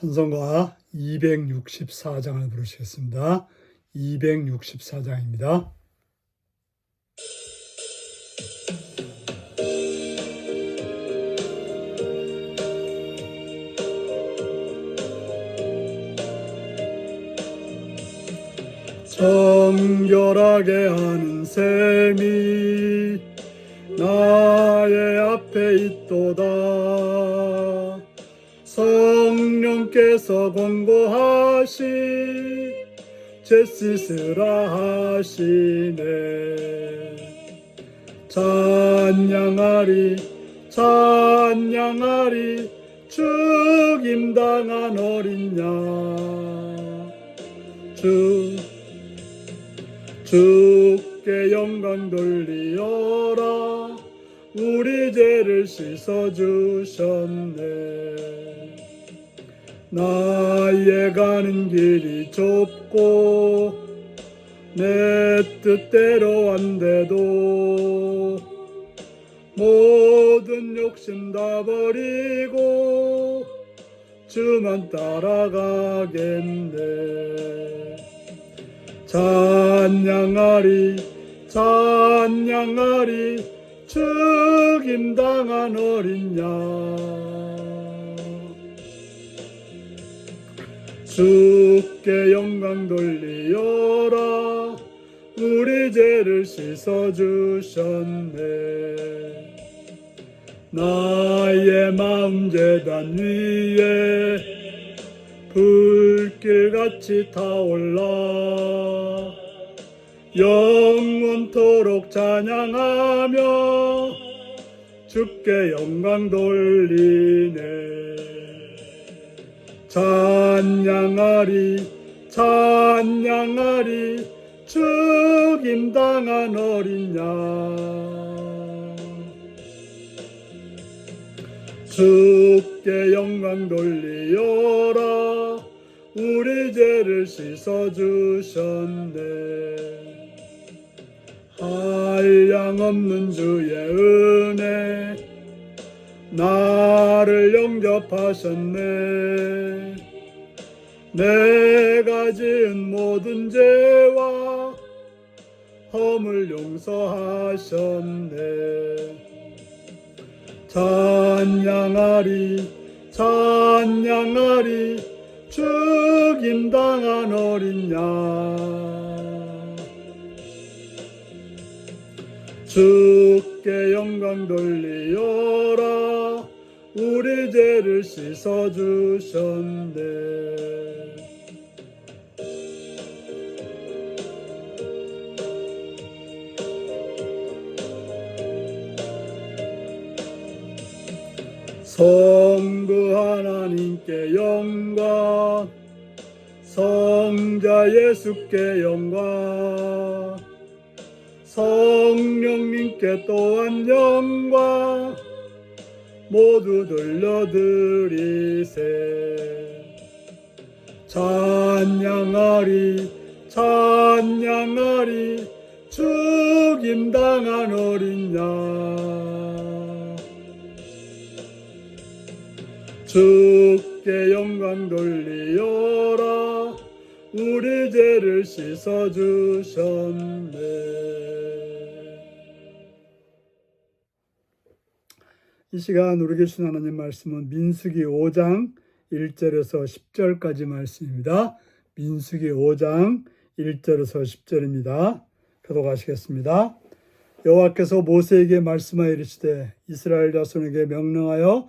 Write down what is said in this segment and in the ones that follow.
찬송가 264장을 부르시겠습니다. 264장입니다. 정결하게 하는 셈이 나의 앞에 있도다 성령께서 권고하시 제 씻으라 하시네. 찬양하리 찬양하리 죽임당한 어린 양주 주께 영광 돌리어라. 우리 죄를 씻어 주셨네 나의 가는 길이 좁고 내 뜻대로 안 돼도 모든 욕심 다 버리고 주만 따라가겠네. 찬양하리 찬양하리. 죽임당한 어린 양 주께 영광 돌리어라. 우리 죄를 씻어 주셨네. 나의 마음 재단 위에 불길같이 타올라. 영원토록 찬양하며 주께 영광 돌리네 찬양하리 찬양하리 죽임당한 어린 양. 주께 영광 돌리어라 우리 죄를 씻어 주셨네. 한량 없는 주의 은혜 나를 영접하셨네 내가 지은 모든 죄와 허물 용서하셨네. 찬양하리 찬양하리 죽임당한 어린 양. 주께 영광 돌리어라 우리 죄를 씻어 주셨네 성부 하나님께 영광 성자 예수께 영광 성령님께 또한 영광 모두 돌려드리세. 찬양하리 찬양하리 죽임당한 어린 양 주께 영광 돌리어라 우리 죄를 씻어 주셨네 이 시간 우리 계신 하나님 말씀은 민수기 5장 1절에서 10절까지 말씀입니다. 민수기 5장 1절에서 10절입니다. 교독하시겠습니다. 여호와께서 모세에게 말씀하여 이르시되 이스라엘 자손에게 명령하여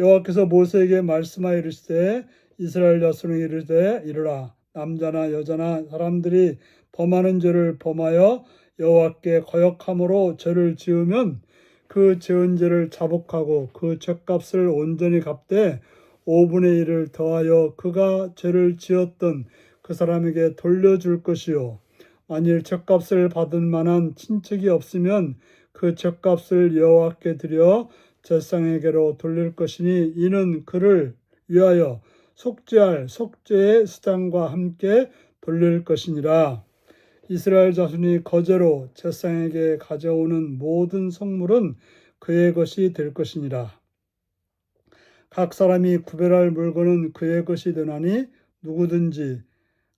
여호와께서 모세에게 말씀하여 이르시되 이스라엘 자손에게 이르되 이르라 남자나 여자나 사람들이 범하는 죄를 범하여 여호와께 거역함으로 죄를 지으면 그 지은 죄를 자복하고 그 죄값을 온전히 갚되 5분의 1을 더하여 그가 죄를 지었던 그그 사람에게 돌려줄 것이요. 만일 죗값을 받을 만한 친척이 없으면 그 죗값을 여호와께 드려 제상에게로 돌릴 것이니 이는 그를 위하여 속죄할 속죄의 수단과 함께 돌릴 것이니라. 이스라엘 자손이 거제로 제상에게 가져오는 모든 성물은 그의 것이 될 것이니라. 각 사람이 구별할 물건은 그의 것이 되나니 누구든지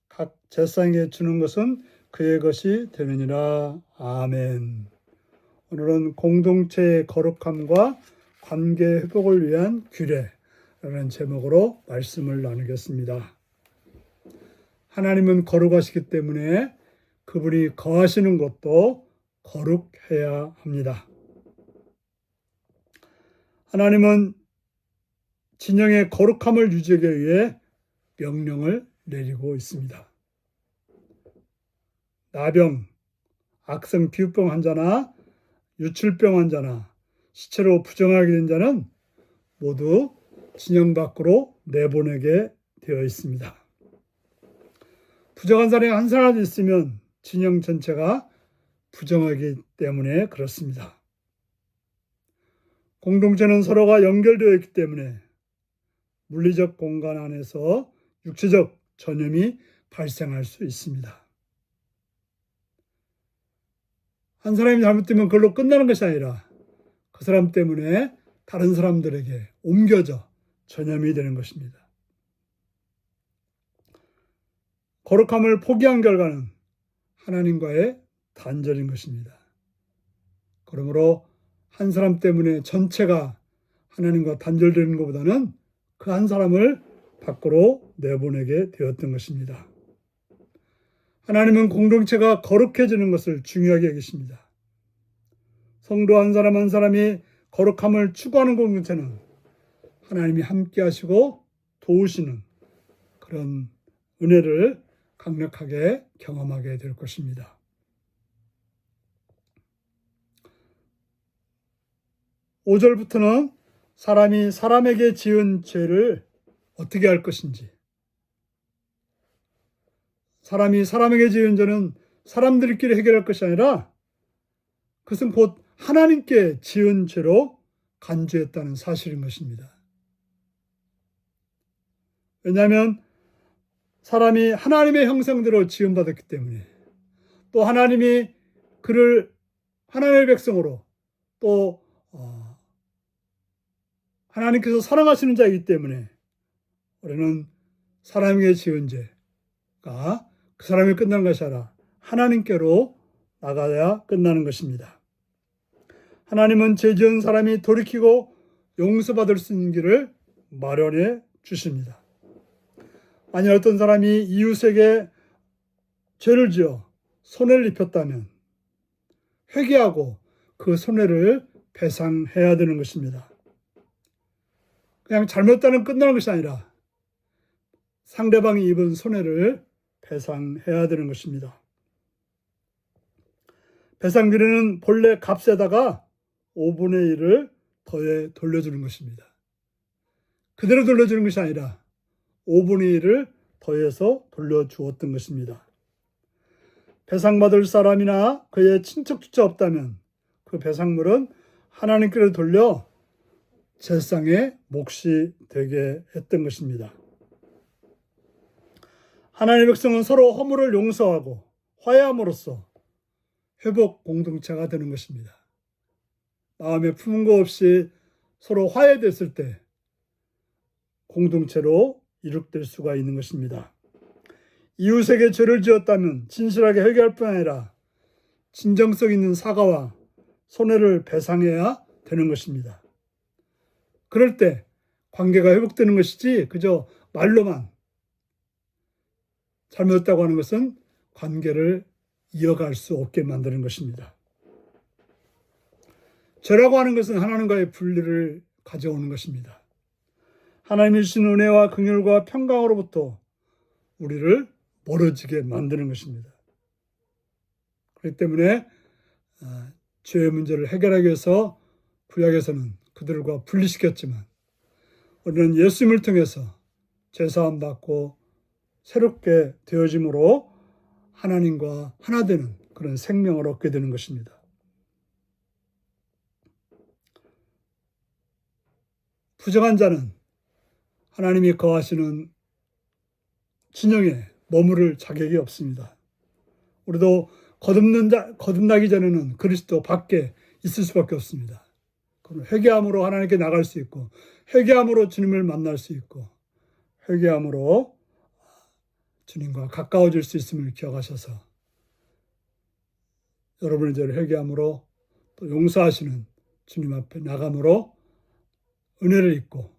각 제상에 주는 것은 그의 것이 되느니라. 아멘. 오늘은 공동체의 거룩함과 관계 회복을 위한 규례라는 제목으로 말씀을 나누겠습니다. 하나님은 거룩하시기 때문에 그분이 거하시는 것도 거룩해야 합니다. 하나님은 진영의 거룩함을 유지하기 위해 명령을 내리고 있습니다. 나병, 악성 비우병 환자나 유출병 환자나 시체로 부정하게 된 자는 모두 진영 밖으로 내보내게 되어 있습니다. 부정한 사람이 한 사람 있으면 진영 전체가 부정하기 때문에 그렇습니다. 공동체는 서로가 연결되어 있기 때문에 물리적 공간 안에서 육체적 전염이 발생할 수 있습니다. 한 사람이 잘못되면 그걸로 끝나는 것이 아니라 그 사람 때문에 다른 사람들에게 옮겨져 전염이 되는 것입니다. 거룩함을 포기한 결과는 하나님과의 단절인 것입니다. 그러므로 한 사람 때문에 전체가 하나님과 단절되는 것보다는 그 한 사람을 밖으로 내보내게 되었던 것입니다. 하나님은 공동체가 거룩해지는 것을 중요하게 여기십니다. 성도 한 사람 한 사람이 거룩함을 추구하는 공동체는 하나님이 함께 하시고 도우시는 그런 은혜를 강력하게 경험하게 될 것입니다. 오절부터는 사람이 사람에게 지은 죄를 어떻게 할 것인지, 사람이 사람에게 지은 죄는 사람들끼리 해결할 것이 아니라 그것은 곧 하나님께 지은 죄로 간주했다는 사실인 것입니다. 왜냐하면 사람이 하나님의 형상대로 지음받았기 때문에 또 하나님이 그를 하나님의 백성으로 또 어, 하나님께서 사랑하시는 자이기 때문에 우리는 사람에게 지은 죄가 그 사람이 끝나는 것이 아니라 하나님께로 나가야 끝나는 것입니다. 하나님은 죄 지은 사람이 돌이키고 용서받을 수 있는 길을 마련해 주십니다. 만약 어떤 사람이 이웃에게 죄를 지어 손해를 입혔다면 회개하고 그 손해를 배상해야 되는 것입니다. 그냥 잘못다는 끝나는 것이 아니라 상대방이 입은 손해를 배상해야 되는 것입니다. 배상비는 본래 값에다가 5분의 1을 더해 돌려주는 것입니다. 그대로 돌려주는 것이 아니라 5분의 1을 더해서 돌려주었던 것입니다. 배상받을 사람이나 그의 친척조차 없다면 그 배상물은 하나님께로 돌려 제상의 몫이 되게 했던 것입니다. 하나님의 백성은 서로 허물을 용서하고 화해함으로써 회복 공동체가 되는 것입니다. 마음에 거 없이 서로 화해됐을 때 공동체로 이룩될 수가 있는 것입니다. 이웃에게 죄를 지었다면 진실하게 회개할 뿐 아니라 진정성 있는 사과와 손해를 배상해야 되는 것입니다. 그럴 때 관계가 회복되는 것이지 그저 말로만 잘못했다고 하는 것은 관계를 이어갈 수 없게 만드는 것입니다. 죄라고 하는 것은 하나님과의 분리를 가져오는 것입니다. 하나님이 주신 은혜와 긍휼과 평강으로부터 우리를 멀어지게 만드는 것입니다. 그렇기 때문에 아, 죄의 문제를 해결하기 위해서 구약에서는 그들과 분리시켰지만 우리는 예수님을 통해서 죄사함 받고 새롭게 되어짐으로 하나님과 하나 되는 그런 생명을 얻게 되는 것입니다. 부정한 자는 하나님이 거하시는 진영에 머무를 자격이 없습니다. 우리도 거듭는 자, 거듭나기 전에는 그리스도 밖에 있을 수밖에 없습니다. 그럼 회개함으로 하나님께 나갈 수 있고, 회개함으로 주님을 만날 수 있고, 회개함으로 주님과 가까워질 수 있음을 기억하셔서 여러분의 죄를 회개함으로 또 용서하시는 주님 앞에 나감으로 은혜를 입고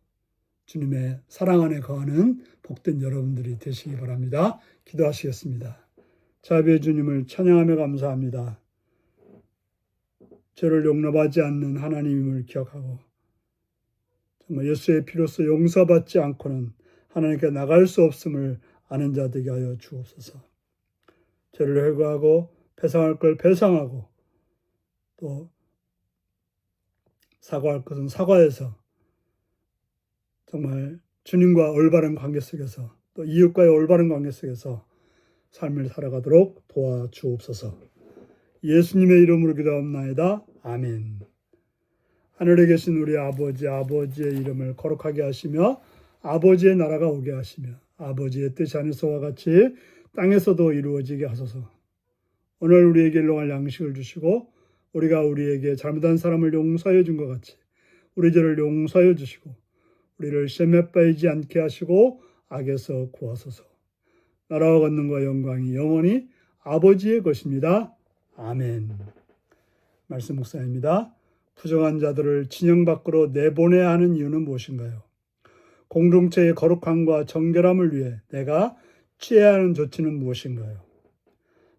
주님의 사랑 안에 거하는 복된 여러분들이 되시기 바랍니다. 기도하시겠습니다. 자비의 주님을 찬양하며 감사합니다. 죄를 용납하지 않는 하나님임을 기억하고 정말 예수의 피로서 용서받지 않고는 하나님께 나갈 수 없음을 아는 자 되게 하여 주옵소서. 죄를 회개하고 배상할 걸 배상하고 또 사과할 것은 사과해서 정말 주님과 올바른 관계 속에서 또 이웃과의 올바른 관계 속에서 삶을 살아가도록 도와주옵소서. 예수님의 이름으로 기도합나이다. 아멘. 하늘에 계신 우리 아버지, 아버지의 이름을 거룩하게 하시며 아버지의 나라가 오게 하시며 아버지의 뜻이 하늘서와 같이 땅에서도 이루어지게 하소서. 오늘 우리에게 일용할 양식을 주시고 우리가 우리에게 잘못한 사람을 용서해 준 것 같이 우리 죄를 용서해 주시고 우리를 시험에 빠지지 않게 하시고 악에서 구하소서. 나라와 권능과 영광이 영원히 아버지의 것입니다. 아멘. 말씀 목사입니다. 부정한 자들을 진영 밖으로 내보내야 하는 이유는 무엇인가요? 공동체의 거룩함과 정결함을 위해 내가 취해야 하는 조치는 무엇인가요?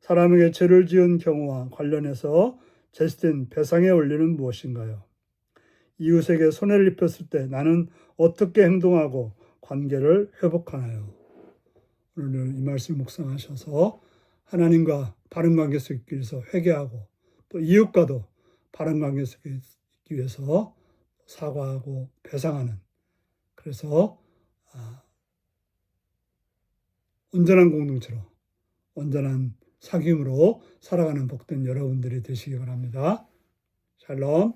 사람에게 죄를 지은 경우와 관련해서 제시된 배상의 원리는 무엇인가요? 이웃에게 손해를 입혔을 때 나는 어떻게 행동하고 관계를 회복하나요? 오늘은 이 말씀 묵상하셔서 하나님과 바른 관계 속에 있기 위해서 회개하고 또 이웃과도 바른 관계 속에 있기 위해서 사과하고 배상하는 그래서 아, 온전한 공동체로 온전한 사귐으로 살아가는 복된 여러분들이 되시기 바랍니다. 샬롬.